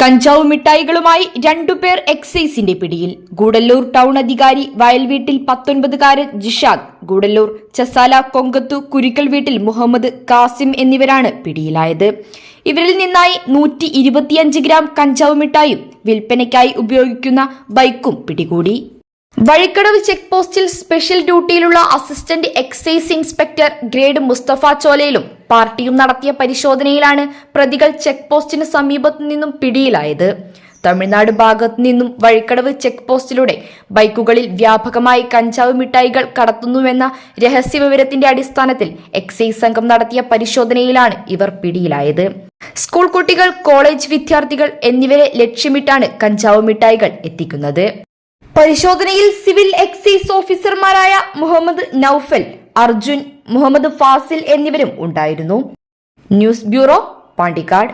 കഞ്ചാവ് മിഠായികളുമായി രണ്ടുപേർ എക്സൈസിന്റെ പിടിയിൽ. ഗൂഡല്ലൂർ ടൗൺ അധികാരി വയൽവീട്ടിൽ പത്തൊൻപതുകാരൻ ജിഷാദ് ഗൂഡല്ലൂർ ചസാല കൊങ്കത്തു കുരിക്കൽ വീട്ടിൽ മുഹമ്മദ് കാസിം എന്നിവരാണ് പിടിയിലായത്. ഇവരിൽ നിന്നായി നൂറ്റി ഗ്രാം കഞ്ചാവ് മിഠായും വിൽപ്പനയ്ക്കായി ഉപയോഗിക്കുന്ന ബൈക്കും പിടികൂടി. വഴിക്കടവ് ചെക്ക് പോസ്റ്റിൽ special ഡ്യൂട്ടിയിലുള്ള assistant excise inspector grade Musthafa ചോലയിലും പാർട്ടിയും നടത്തിയ പരിശോധനയിലാണ് പ്രതികൾ ചെക്ക് പോസ്റ്റിന് സമീപത്തു നിന്നും പിടിയിലായത്. തമിഴ്നാട് ഭാഗത്തു നിന്നും വഴിക്കടവ് ചെക്ക് പോസ്റ്റിലൂടെ ബൈക്കുകളിൽ വ്യാപകമായി കഞ്ചാവ് മിഠായികൾ കടത്തുന്നുവെന്ന രഹസ്യവിവരത്തിന്റെ അടിസ്ഥാനത്തിൽ എക്സൈസ് സംഘം നടത്തിയ പരിശോധനയിലാണ് ഇവർ പിടിയിലായത്. സ്കൂൾ കുട്ടികൾ കോളേജ് വിദ്യാർത്ഥികൾ എന്നിവരെ ലക്ഷ്യമിട്ടാണ് കഞ്ചാവ് മിഠായികൾ എത്തിക്കുന്നത്. പരിശോധനയിൽ സിവിൽ എക്സൈസ് ഓഫീസർമാരായ മുഹമ്മദ് നൌഫൽ അർജുൻ മുഹമ്മദ് ഫാസിൽ എന്നിവരും ഉണ്ടായിരുന്നു. News bureau Pandikkad.